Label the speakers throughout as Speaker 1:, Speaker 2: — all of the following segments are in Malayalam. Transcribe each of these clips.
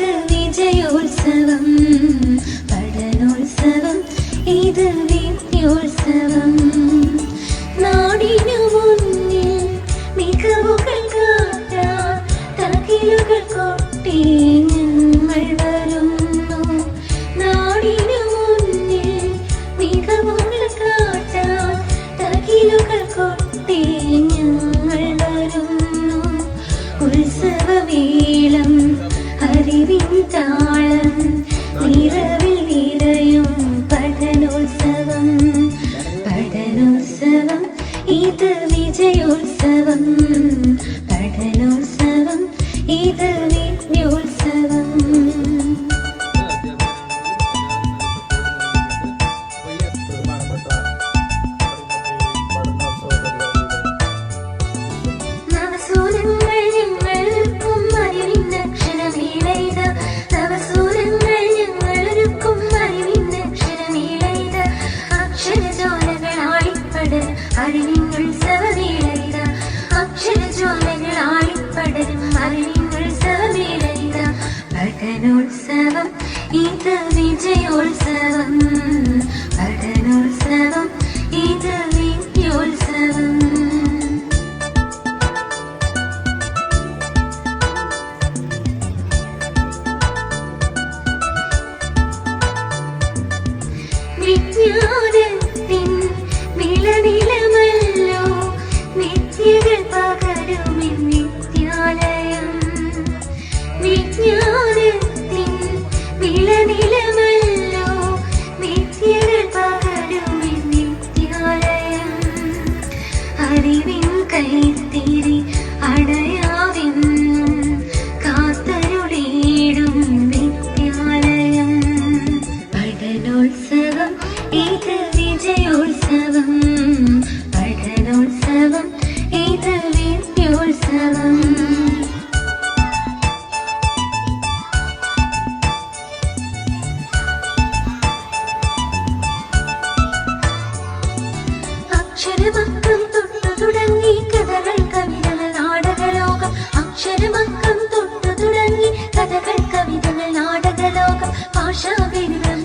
Speaker 1: ഇത് വിജയോത്സവം പഠനോത്സവം. ഇത് இது ഇത് വിജയോത്സവം പഠനോത്സവം ഇത് വിദ്യോത്സവം വിജ്ഞാന അണയാതെന്നും കാത്തരുടീടും വിദ്യാലയം. പഠനോത്സവം ഇത് വിജയോത്സവം. പഠനോത്സവം ഇത്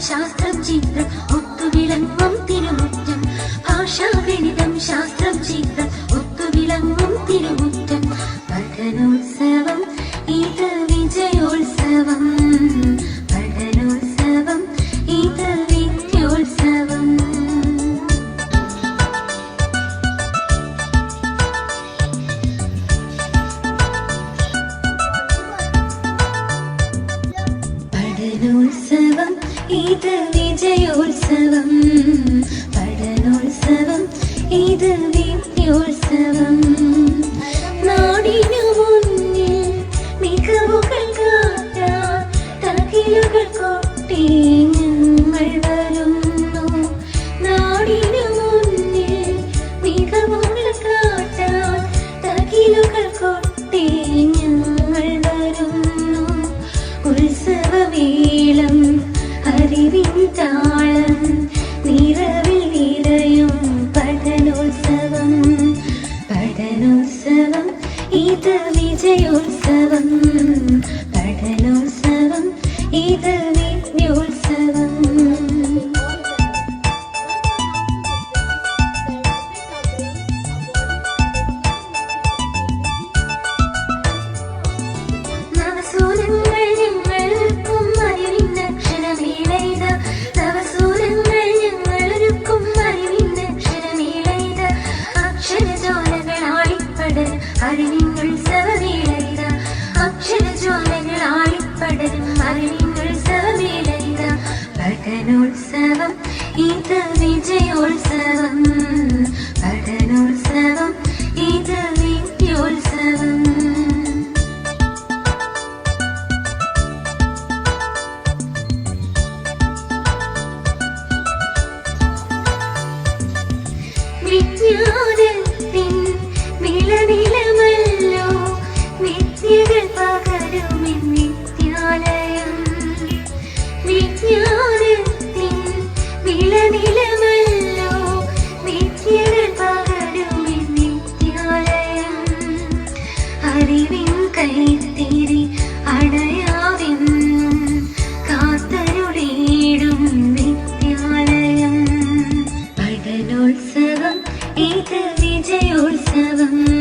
Speaker 1: 想ャ。ഇത് വിജയോത്സവം. വിജയോത്സവം പഠനോത്സവം ഇത് വിദ്യോത്സവം പഠനോത്സവം ഇത് വിദ്യോത്സവം വിദ്യോത്സവം വിദ്യോത്സവം ഇത് വിജയോത്സവം.